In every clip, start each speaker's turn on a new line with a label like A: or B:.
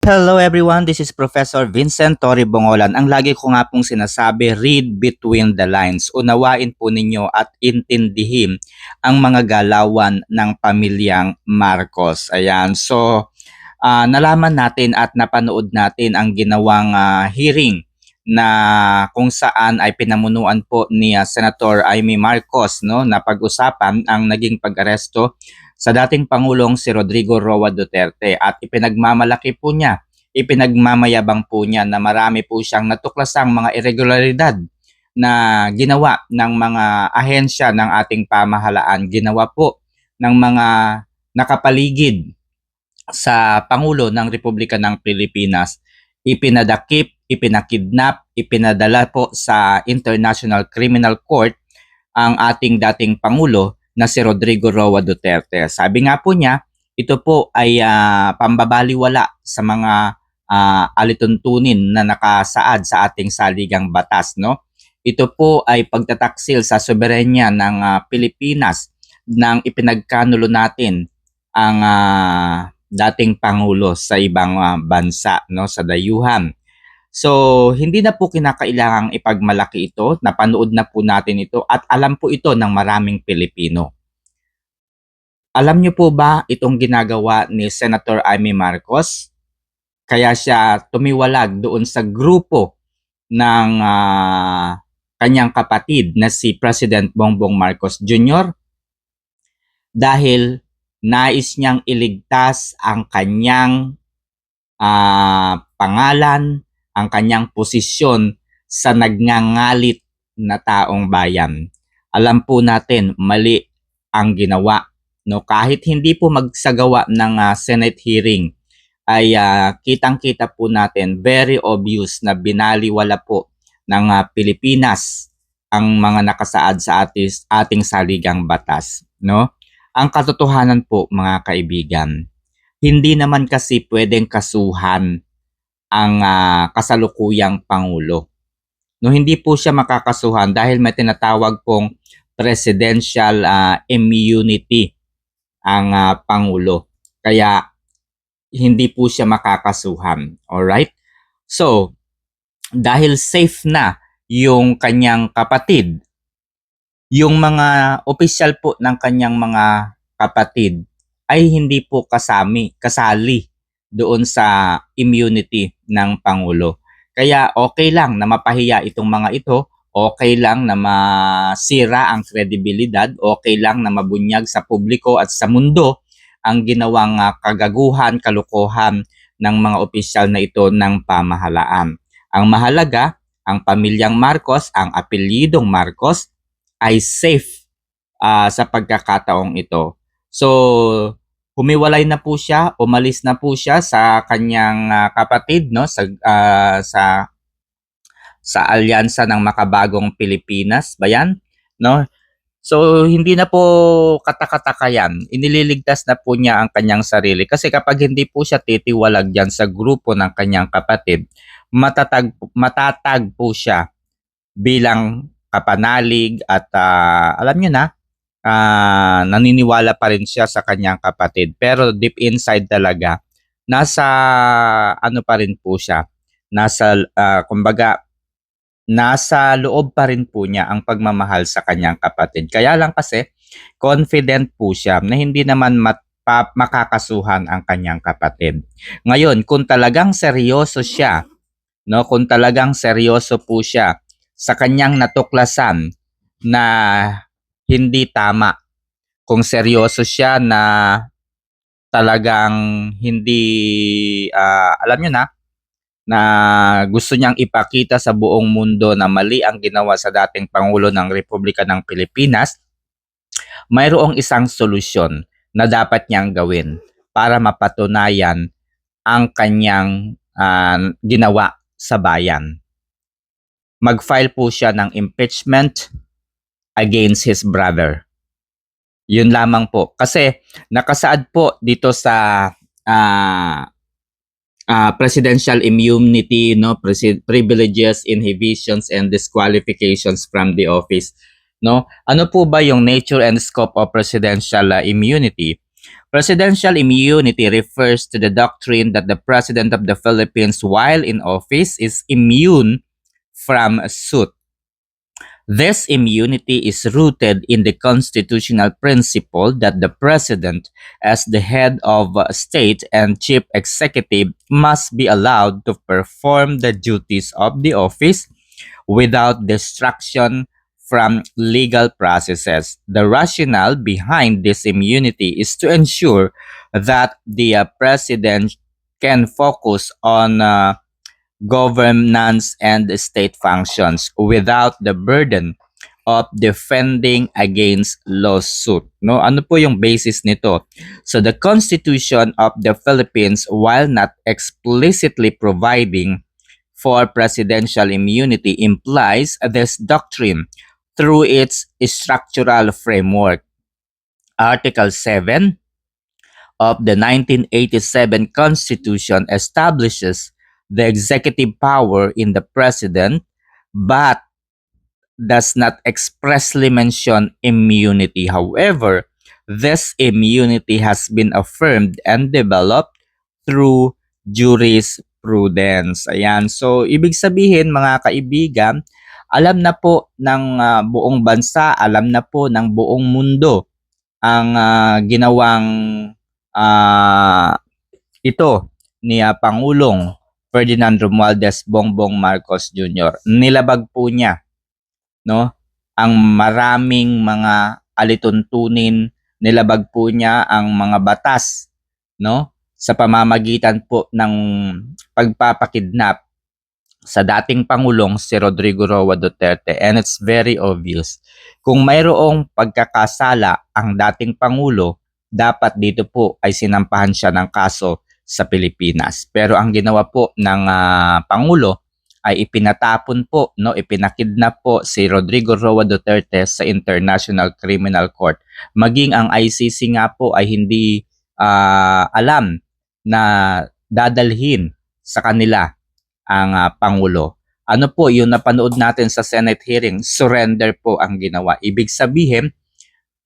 A: Hello everyone, this is Professor Vincent Torre Bongolan. Ang lagi ko nga pong sinasabi, read between the lines. Unawain po ninyo at intindihin ang mga galawan ng pamilyang Marcos. Ayan, so ah, nalaman natin at napanood natin ang ginawang ah, hearing na kung saan ay pinamunuan po ni ah, Senator Amy Marcos no na pag-usapan ang naging pag-aresto sa dating Pangulong si Rodrigo Roa Duterte at ipinagmamalaki po niya, ipinagmamayabang po niya na marami po siyang natuklasang mga irregularidad na ginawa ng mga ahensya ng ating pamahalaan, ginawa po ng mga nakapaligid sa Pangulo ng Republika ng Pilipinas, ipinadakip, ipinakidnap, ipinadala po sa International Criminal Court ang ating dating Pangulo na si Rodrigo Roa Duterte. Sabi nga po niya, ito po ay ah, pambabaliwala sa mga ah, alituntunin na nakasaad sa ating saligang batas. No? Ito po ay pagtataksil sa soberenya ng ah, Pilipinas nang ipinagkanulo natin ang ah, dating Pangulo sa ibang ah, bansa, no? sa dayuhan. So, hindi na po kinakailangang ipagmalaki ito, napanood na po natin ito at alam po ito ng maraming Pilipino. Alam niyo po ba itong ginagawa ni Senator Amy Marcos? Kaya siya tumiwalag doon sa grupo ng ah, kanyang kapatid na si President Bongbong Marcos Jr. dahil nais niyang iligtas ang kanyang ah, pangalan, ang kanyang posisyon sa nagngangalit na taong bayan. Alam po natin mali ang ginawa no kahit hindi po magsagawa ng ah, Senate hearing ay ah, kitang-kita po natin very obvious na binaliwala po ng ah, Pilipinas ang mga nakasaad sa atis, ating saligang batas no ang katotohanan po mga kaibigan hindi naman kasi pwedeng kasuhan ang ah, kasalukuyang pangulo. No hindi po siya makakasuhan dahil may tinatawag pong presidential ah, immunity ang ah, pangulo. Kaya hindi po siya makakasuhan alright? So dahil safe na yung kanyang kapatid yung mga opisyal po ng kanyang mga kapatid ay hindi po kasami kasali doon sa immunity ng pangulo kaya okay lang na mapahiya itong mga ito okay lang na masira ang kredibilidad, okay lang na mabunyag sa publiko at sa mundo ang ginawang ah, kagaguhan, kalukuhan ng mga opisyal na ito ng pamahalaan. Ang mahalaga, ang pamilyang Marcos, ang apelyidong Marcos ay safe ah, sa pagkakataong ito. So, humiwalay na po siya, umalis na po siya sa kanyang ah, kapatid no sa ah, sa sa alyansa ng makabagong Pilipinas ba yan? No? So, hindi na po katakataka yan. Inililigtas na po niya ang kanyang sarili. Kasi kapag hindi po siya titiwalag dyan sa grupo ng kanyang kapatid, matatag, matatag po siya bilang kapanalig at ah, alam niyo na, ah, naniniwala pa rin siya sa kanyang kapatid. Pero deep inside talaga, nasa ano pa rin po siya. Nasa, ah, kumbaga, nasa loob pa rin po niya ang pagmamahal sa kanyang kapatid. Kaya lang kasi, confident po siya na hindi naman mat, makakasuhan ang kanyang kapatid. Ngayon, kung talagang seryoso siya, no, kung talagang seryoso po siya sa kanyang natuklasan na hindi tama, kung seryoso siya na talagang hindi, ah, alam niyo na, na gusto niyang ipakita sa buong mundo na mali ang ginawa sa dating Pangulo ng Republika ng Pilipinas, mayroong isang solusyon na dapat niyang gawin para mapatunayan ang kanyang ah, ginawa sa bayan. Mag-file po siya ng impeachment against his brother. Yun lamang po. Kasi nakasaad po dito sa ah, uh, presidential immunity, no, presi- privileges, inhibitions, and disqualifications from the office. No, ano po ba yung nature and scope of presidential uh, immunity? Presidential immunity refers to the doctrine that the President of the Philippines, while in office, is immune from suit. This immunity is rooted in the constitutional principle that the President, as the head of a state and chief executive, must be allowed to perform the duties of the office without distraction from legal processes. The rationale behind this immunity is to ensure that the uh, president can focus on uh, governance and state functions without the burden of defending against lawsuit. No, ano po yung basis nito? So the Constitution of the Philippines while not explicitly providing for presidential immunity implies this doctrine through its structural framework. Article 7 of the 1987 Constitution establishes the executive power in the president but does not expressly mention immunity. However, this immunity has been affirmed and developed through jurisprudence. Ayan. So, ibig sabihin mga kaibigan, alam na po ng ah, buong bansa, alam na po ng buong mundo ang ah, ginawang ah, ito ni ah, Pangulong Ferdinand Romualdez Bongbong Marcos Jr. Nilabag po niya no ang maraming mga alituntunin, nilabag po niya ang mga batas no sa pamamagitan po ng pagpapakidnap sa dating Pangulong si Rodrigo Roa Duterte and it's very obvious. Kung mayroong pagkakasala ang dating Pangulo, dapat dito po ay sinampahan siya ng kaso sa Pilipinas. Pero ang ginawa po ng ah, Pangulo ay ipinatapon po, no, ipinakidnap po si Rodrigo Roa Duterte sa International Criminal Court. Maging ang ICC nga po ay hindi ah, alam na dadalhin sa kanila ang ah, Pangulo. Ano po yung napanood natin sa Senate hearing? Surrender po ang ginawa. Ibig sabihin,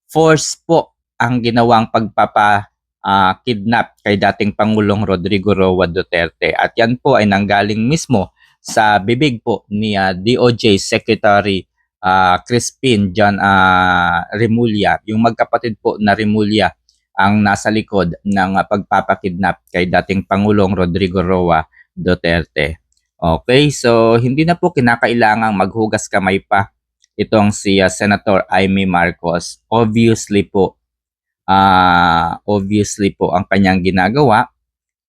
A: force po ang ginawang pagpapa ah, kidnap kay dating Pangulong Rodrigo Roa Duterte. At yan po ay nanggaling mismo sa bibig po ni ah, DOJ Secretary ah, Crispin John ah, Remulla. Yung magkapatid po na Remulla ang nasa likod ng ah, pagpapakidnap kay dating Pangulong Rodrigo Roa Duterte. Okay, so hindi na po kinakailangang maghugas kamay pa itong si ah, Senator Amy Marcos. Obviously po, ah obviously po ang kanyang ginagawa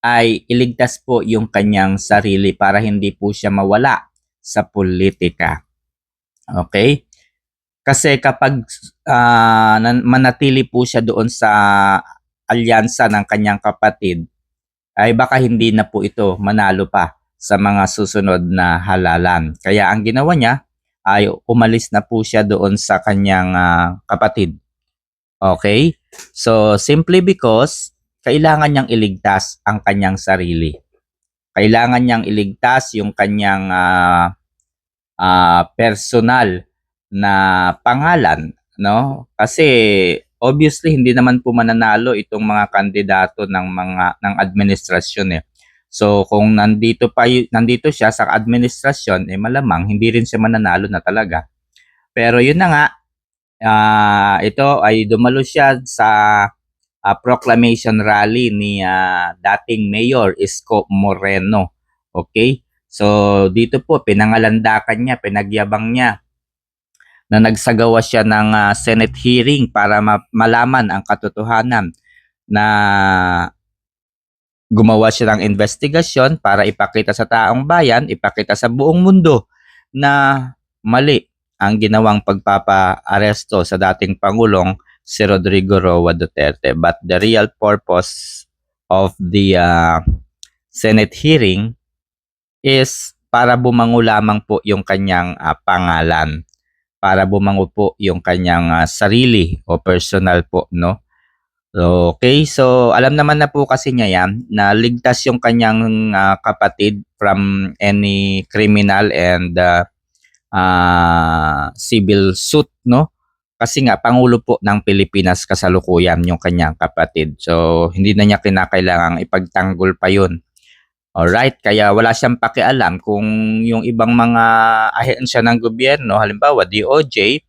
A: ay iligtas po yung kanyang sarili para hindi po siya mawala sa politika. Okay? Kasi kapag nan- manatili po siya doon sa alyansa ng kanyang kapatid, ay baka hindi na po ito manalo pa sa mga susunod na halalan. Kaya ang ginawa niya ay umalis na po siya doon sa kanyang ah, kapatid. Okay? So, simply because kailangan niyang iligtas ang kanyang sarili. Kailangan niyang iligtas yung kanyang ah, ah, personal na pangalan, no? Kasi obviously hindi naman po mananalo itong mga kandidato ng mga ng administrasyon eh. So kung nandito pa nandito siya sa administrasyon eh malamang hindi rin siya mananalo na talaga. Pero yun na nga ah, ito ay dumalo siya sa ah, proclamation rally ni ah, dating Mayor Isko Moreno. Okay? So dito po pinangalandakan niya, pinagyabang niya na nagsagawa siya ng ah, Senate hearing para ma- malaman ang katotohanan na gumawa siya ng investigasyon para ipakita sa taong bayan, ipakita sa buong mundo na mali ang ginawang pagpapa-aresto sa dating Pangulong si Rodrigo Roa Duterte. But the real purpose of the ah, Senate hearing is para bumango lamang po yung kanyang ah, pangalan. Para bumango po yung kanyang ah, sarili o personal po, no? Okay, so alam naman na po kasi niya yan na ligtas yung kanyang ah, kapatid from any criminal and ah, ah, civil suit, no? Kasi nga, Pangulo po ng Pilipinas kasalukuyan yung kanyang kapatid. So, hindi na niya kinakailangang ipagtanggol pa yun. Alright, kaya wala siyang pakialam kung yung ibang mga ahensya ng gobyerno, halimbawa DOJ,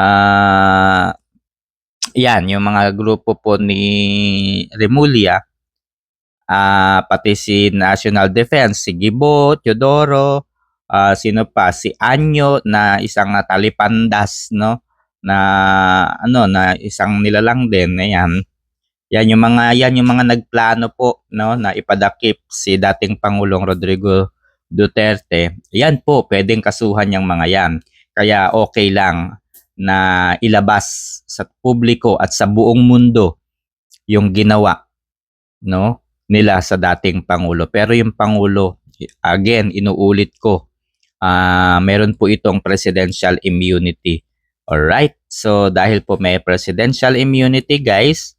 A: ah yan, yung mga grupo po ni Remulla, ah pati si National Defense, si Gibo, Teodoro, ah sino pa, si Anyo na isang ah, talipandas, no? Na ano, na isang nilalang din, ayan. Yan yung mga yan yung mga nagplano po no na ipadakip si dating Pangulong Rodrigo Duterte. Yan po, pwedeng kasuhan yung mga yan. Kaya okay lang na ilabas sa publiko at sa buong mundo yung ginawa no nila sa dating pangulo. Pero yung pangulo again inuulit ko ah meron po itong presidential immunity. Alright? So dahil po may presidential immunity guys,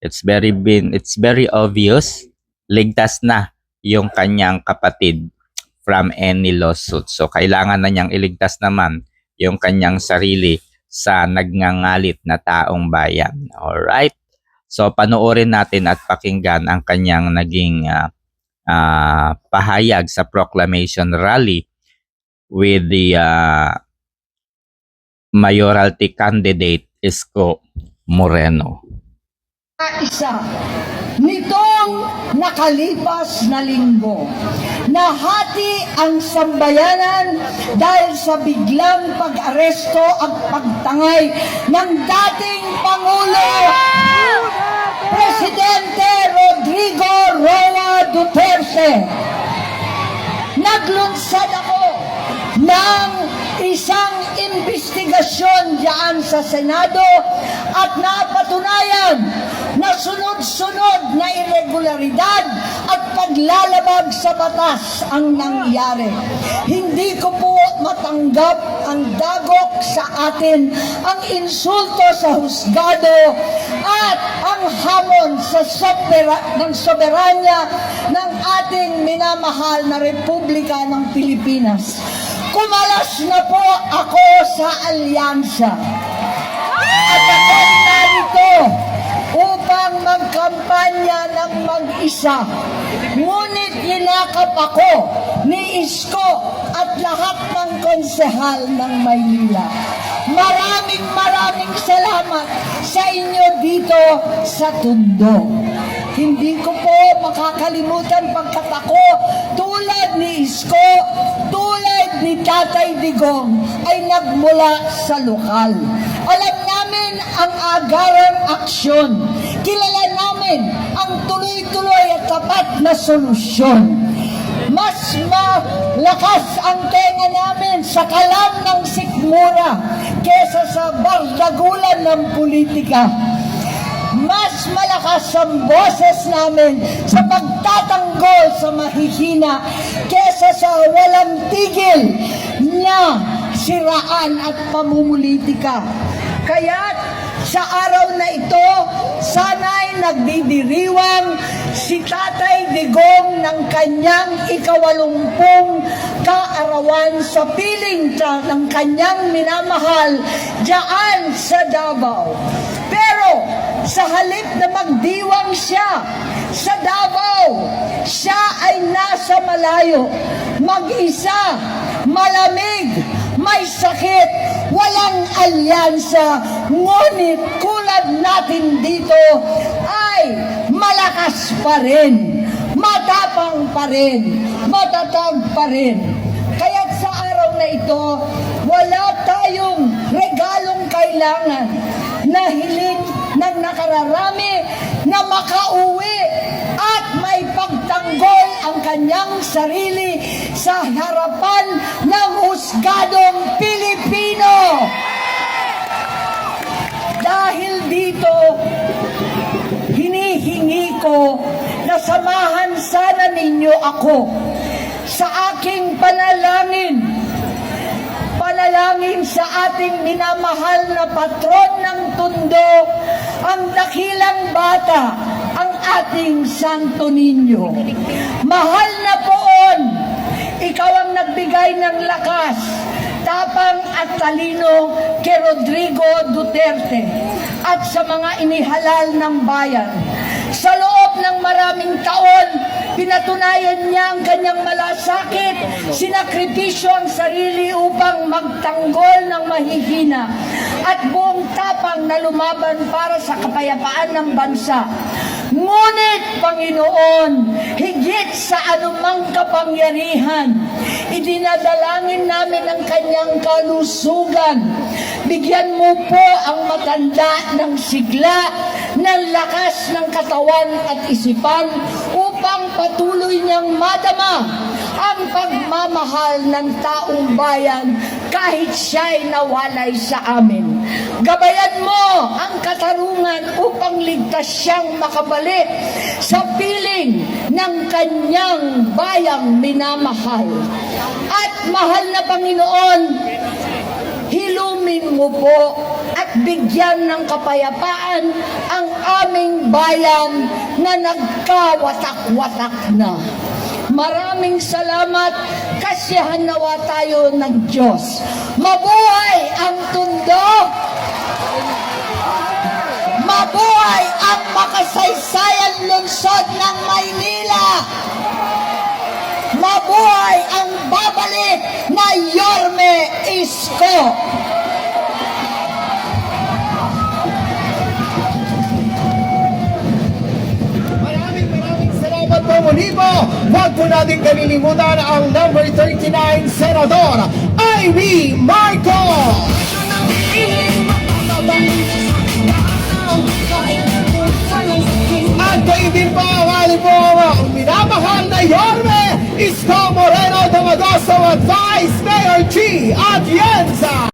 A: it's very been it's very obvious ligtas na yung kanyang kapatid from any lawsuit. So kailangan na niyang iligtas naman yung kanyang sarili sa nagngangalit na taong bayan. Alright? So panoorin natin at pakinggan ang kanyang naging ah, ah, pahayag sa proclamation rally with the ah, mayoralty candidate Isko Moreno.
B: isa nitong nakalipas na linggo. Nahati ang sambayanan dahil sa biglang pag-aresto at pagtangay ng dating Pangulo Presidente Rodrigo Roa Duterte. Naglunsad ako ng isang investigasyon diyan sa Senado at napatunayan na sunod-sunod na irregularidad at paglalabag sa batas ang nangyari. Hindi ko po matanggap ang dagok sa atin, ang insulto sa husgado at ang hamon sa sobera- ng soberanya ng ating minamahal na Republika ng Pilipinas. Kumalas na po ako sa alyansa. At ako narito upang magkampanya ng mag-isa. Ngunit hinakap ako ni Isko at lahat ng konsehal ng Maynila. Maraming maraming salamat sa inyo dito sa Tundo. Hindi ko po makakalimutan pagkat ako tulad ni Isko, ni Tatay Digong ay nagmula sa lokal. Alam namin ang agarang aksyon. Kilala namin ang tuloy-tuloy at tapat na solusyon. Mas malakas ang tenga namin sa kalam ng sikmura kesa sa bardagulan ng politika mas malakas ang boses namin sa pagtatanggol sa mahihina kesa sa walang tigil na siraan at pamumulitika. Kaya sa araw na ito, sana'y nagdidiriwang si Tatay Digong ng kanyang ikawalumpung kaarawan sa piling ng kanyang minamahal diyan sa Davao. Sa halip na magdiwang siya sa Davao, siya ay nasa malayo, mag-isa, malamig, may sakit, walang alyansa, ngunit kulad natin dito ay malakas pa rin, matapang pa rin, matatag pa rin. Kaya sa araw na ito, wala tayong regalong kailangan na hiling ng nakararami na makauwi at may pagtanggol ang kanyang sarili sa harapan ng husgadong Pilipino. Dahil dito, hinihingi ko na samahan sana ninyo ako sa aking panalangin panalangin sa ating minamahal na patron ng tundo, ang dakilang bata, ang ating Santo Niño. Mahal na poon, ikaw ang nagbigay ng lakas, tapang at talino kay Rodrigo Duterte at sa mga inihalal ng bayan. Sa loob ng maraming taon, pinatunayan niya ang kanyang malasakit, sinakripisyo ang sarili upang magtanggol ng mahihina at buong tapang na lumaban para sa kapayapaan ng bansa. Ngunit, Panginoon, higit sa anumang kapangyarihan, idinadalangin namin ang kanyang kalusugan. Bigyan mo po ang matanda ng sigla, ng lakas ng katawan at isipan patuloy niyang madama ang pagmamahal ng taong bayan kahit siya'y nawalay sa amin. Gabayan mo ang katarungan upang ligtas siyang makabalik sa piling ng kanyang bayang minamahal. At mahal na Panginoon, hilumin mo po bigyan ng kapayapaan ang aming bayan na nagkawatak-watak na. Maraming salamat, kasiyahan nawa tayo ng Diyos. Mabuhay ang tundo! Mabuhay ang makasaysayan lungsod ng Maynila! Mabuhay ang babalik na Yorme Isko!
C: Huwag po natin kalilimutan ang number 39 Senador Ivy Marcos. At kayo din po ang aling po minamahal na Yorme Isko Moreno Domagoso at Vice Mayor G. Atienza.